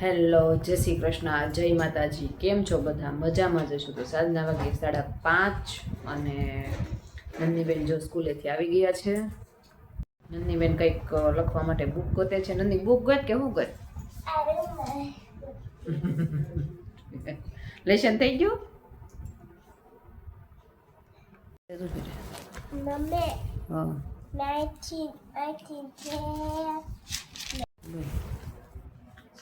Hello જય શ્રી કૃષ્ણ જય માતાજી. કેમ છો બધા? મજામાં જશો તો સાંજના વાગે સાડા પાંચ અને નંદીબેન જો સ્કૂલેથી આવી ગયા છે. નંદીબેન કંઈક લખવા માટે બુક ગોતે છે. નંદી બુક ગોત કે હું ગોત? લેશન થઈ ગયું? મમ્મી હા. 19 19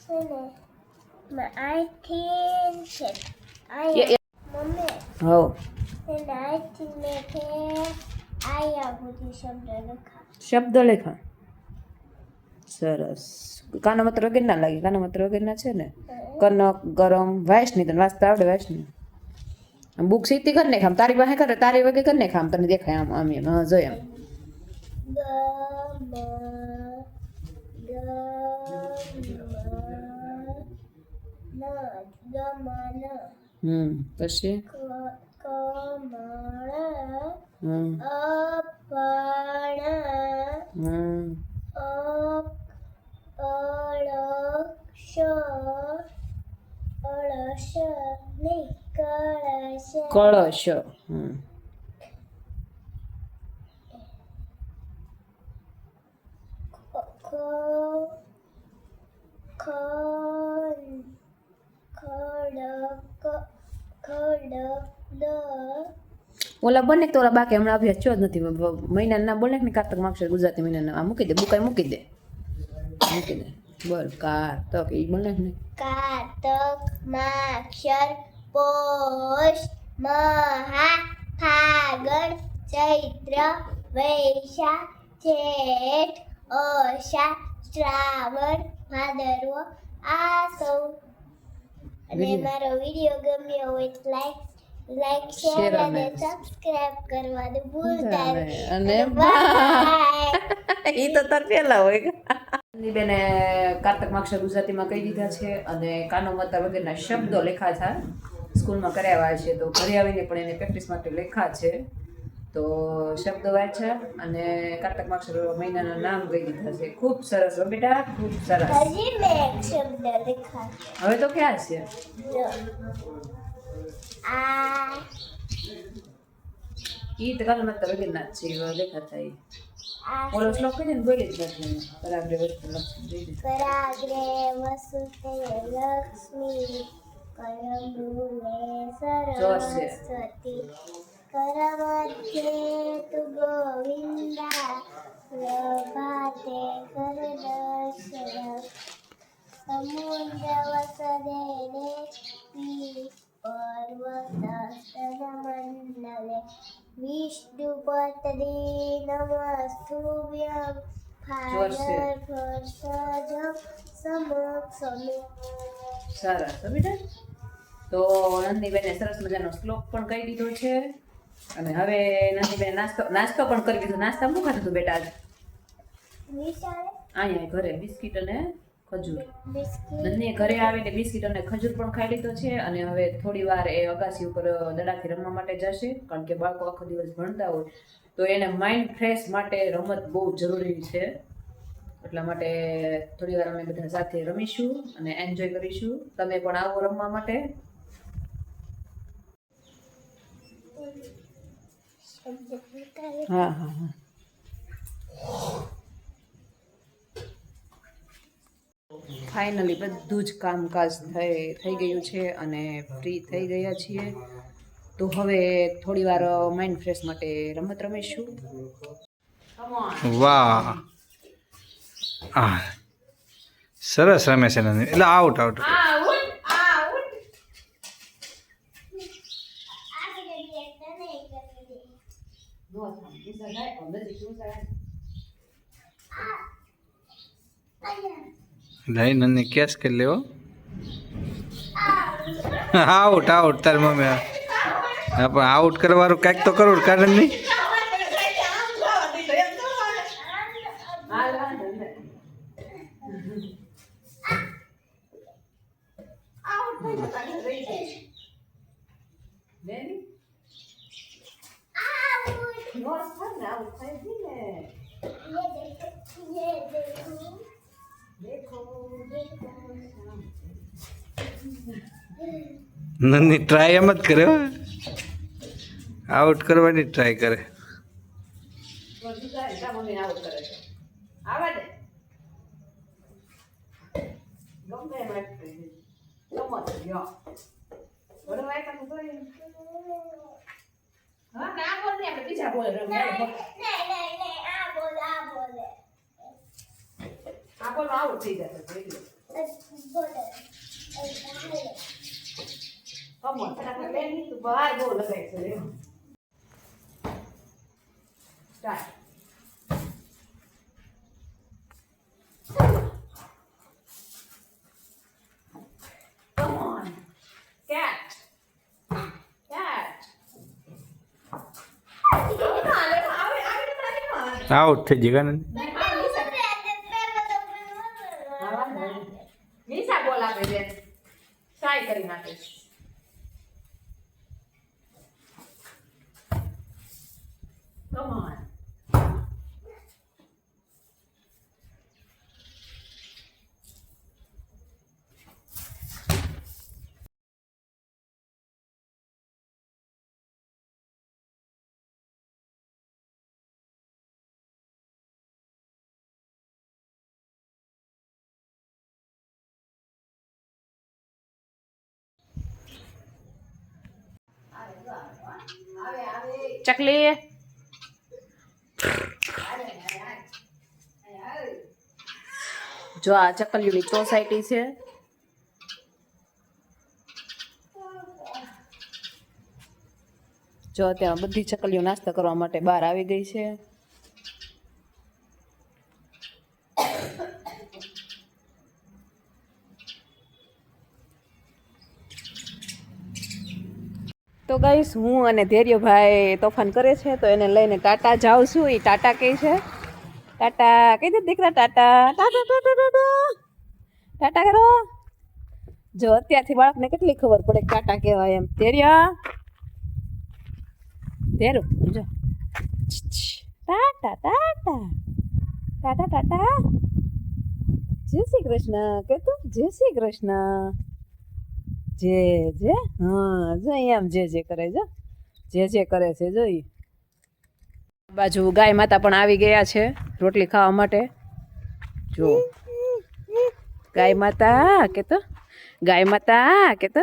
I think I yeah, yeah. Mummy. Oh. And I think make I have with શબ્દ શબ્દ લેખા સરસ કાના મત વગર ના લાગે કાના મત વગર ના છે ને કનક ગરમ વાસની તને વાંચતા આવડે વાસની બુક સીધી કરી ને ખામ તારી પાસે કરે તારી વગર કરી ને ખામ તને દેખાય આમ આમ એમ હા જો ગમન. હમ પછી? કમળ. હમ. અપણ. હમ. અળક્ષ. અળશ નહીં કળશ કળશ હમ ખ ખન ઓલા બને તો ઓલા બાકી હમણાં અભ્યાસ થયો જ નથી. મહિના ના બોલે ને કારતક માગશે ગુજરાતી મહિના આ મૂકી દે, બુકાઈ મૂકી દે. મૂકી દે. બોલ કાર તો કે ઈ બને ને. કાતક માક્ષર, પોષ મહા ફાગણ ચૈત્ર, વૈશાખ, જેઠ, ઓષા, શ્રાવણ, ભાદરવો, આ સૌ અને. મારો વીડિયો ગમ્યો હોય તો લાઈક લાઈક શેર અને સબસ્ક્રાઇબ કરવાનું ભૂલતા અને- નહીં. અને બાય ઈ તો તાર પેલા હોય બેને કારતક માક્ષર ગુજરાતીમાં કહી દીધા છે અને કાનો મતા વગેરેના શબ્દો લેખા છે સ્કૂલમાં કરાવ્યા છે તો ઘરે આવીને પણ એને પ્રેક્ટિસ માટે લેખા છે તો શબ્દો વાંચ્યા અને કારતક માક્ષર મહિનાના નામ કહી દીધા છે. ખૂબ સરસ બેટા ખૂબ સરસ. હવે તો ક્યાં છે. આ ઈ તો કાલ મત વગેરેના છે લેખાતા ઈ. ઓલો શ્લોક કહી દે ને બોલી જ નથી પરાગ્રે વસ્તુ વસુતે લક્ષ્મી કરમૂલે જોશે. સરસ્વતી. કરમધ્યે તુ ગોવિંદા પ્રભાતે કરદર્શન સમુદ્ર વસદે પર્વત મંડલે વિષ્ણુપતરે નમસ્તુભ્યં જોરશે. ફાદર ભર્ષજ સમક્ષમે સરસ બેટા તો નંદીબેને સરસ મજાનો શ્લોક પણ કહી દીધો છે. અને હવે નંદીબેન નાસ્તો નાસ્તો પણ કરી દીધો નાસ્તા શું ખાધું તું બેટા આજે? અહીંયા ઘરે બિસ્કિટ અને ખજૂર. બિસ્કિટ. ઘરે આવીને બિસ્કિટ અને ખજૂર પણ ખાઈ લીધો છે અને હવે થોડી વાર એ અગાસી ઉપર દડાથી રમવા માટે જશે કારણ કે બાળકો આખો દિવસ ભણતા હોય. તો એને માઇન્ડ ફ્રેશ માટે રમત બહુ જરૂરી છે. એટલા માટે થોડી વાર અમે બધા સાથે રમીશું અને એન્જોય કરીશું. તમે પણ આવો રમવા માટે. હા હા હા. ફાઇનલી બધું જ કામકાજ થઈ થઈ ગયું છે અને ફ્રી થઈ ગયા છીએ. તો હવે થોડી વાર માઇન્ડ ફ્રેશ માટે રમત રમીશું. વાહ. આ. સરસ રમે છે નંદિની. એટલે આઉટ આઉટ લઈ નને કેસ કરી લેવો આઉટ આઉટ તાર મમ્મી હા પણ આઉટ કરવાનું કાંઈક તો કરવું કારણ નહીં મોડ થાય ને આવું થઈ ગયું ને? યે દેખો. દેખો દેખો નની ટ્રાય એમ જ કરે આઉટ કરવાની ટ્રાય કરે. હા, ના બોલ ને આપણે બીજા બોલ રમીએ. નહીં આ બોલે. આ બોલે આ બોલ આવું થઈ જશે, જોઈ તું બહાર બહુ. લગાય છે સ્ટાર્ટ આઉટ થઈ જઈ કાને નિશા બોલ આપે છે સાય કરી નાખે Come ચકલી જો, આ ચકલીઓની સોસાયટી છે. જો, અત્યારે બધી ચકલીઓ નાસ્તા કરવા માટે બહાર આવી ગઈ છે. ગઈશ હું અને ધૈર્યભાઈ તોફાન કરે છે, તો એને લઈને ટાટા જાઉં છું. એ ટાટા કહે છે. ટાટા, કહી દે દીકરા ટાટા. ટાટા ટાટા ટાટા. ટાટા કરો. જો અત્યારથી બાળકને કેટલી ખબર પડે ટાટા કહેવાય એમ. ધૈર્ય. ધેરો, જો. ટાટા ટાટા. ટાટા ટાટા. જય શ્રી કૃષ્ણ. કે તું, જય શ્રી કૃષ્ણ. જે જે? હા, જો એમ જે જે કરે જો જે જે કરે છે જોઈ બાજુ ગાય માતા પણ આવી ગયા છે રોટલી ખાવા માટે. જો. ગાય માતા, કે તો? ગાય માતા, કે તો?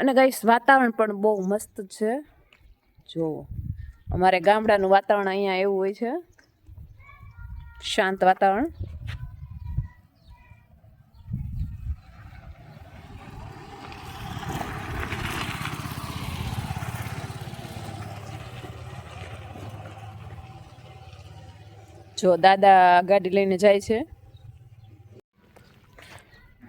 અને ગાઈસ, વાતાવરણ પણ બહુ મસ્ત છે. જો. અમારે ગામડાનું વાતાવરણ અહીંયા એવું હોય છે. શાંત વાતાવરણ. જો દાદા ગાડી લઈને જાય છે.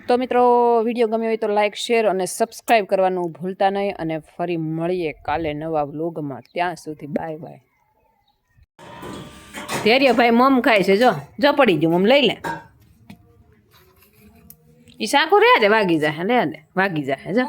તો મિત્રો, વીડિયો ગમ્યો હોય તો લાઇક શેર અને સબસ્ક્રાઈબ કરવાનું ભૂલતા નહીં અને ફરી મળીએ કાલે નવા વ્લોગમાં ત્યાં સુધી બાય બાય ધૈર્યભાઈ મમ ખાય છે, જો જો પડી ગયું મમ લઈ લે. એ સાકું રહ્યા છે વાગી જાય, લે વાગી જાય, જો.